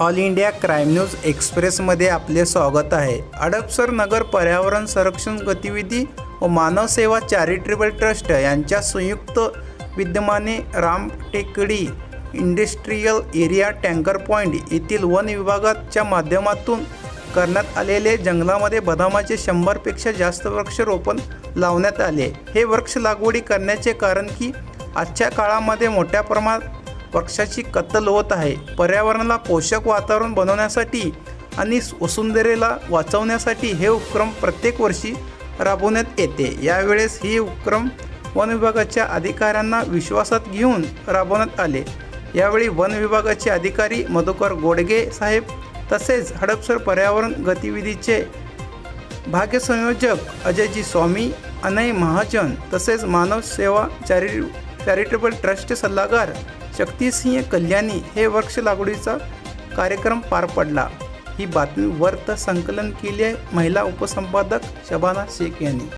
All India crime news एक्सप्रेसमध्ये आपले स्वागत आहे. हडपसर नगर पर्यावरण संरक्षण गतिविधी व मानव सेवा चॅरिटेबल ट्रस्ट यांच्या संयुक्त विद्यमाने Ram Tekdi industrial area tanker point येथील वन विभागाच्या माध्यमातून करण्यात आलेले जंगलामध्ये बदामाचे शंभरपेक्षा जास्त वृक्षरोपण लावण्यात आले. हे वृक्ष लागवडी करण्याचे कारण की आजच्या काळामध्ये मोठ्या प्रमाणात पक्षाची कत्तल होत आहे. पर्यावरणाला पोषक वातावरण बनवण्यासाठी आणि वसुंधरेला वाचवण्यासाठी हे उपक्रम प्रत्येक वर्षी राबवण्यात येते. यावेळेस ही उपक्रम वन विभागाच्या अधिकाऱ्यांना विश्वासात घेऊन राबवण्यात आले. यावेळी वन विभागाचे अधिकारी मधुकर गोडगे साहेब तसेच हडपसर पर्यावरण गतिविधीचे भाग्यसंयोजक अजयजी स्वामी अनय महाजन तसेच मानव सेवा चॅरि चॅरिटेबल ट्रस्ट सल्लागार शक्तिसिंह कल्याणी हे वृक्ष लागवडीचा कार्यक्रम पार पडला. ही बातमी वर्त संकलन केली आहे महिला उपसंपादक शबाना शेख यांनी.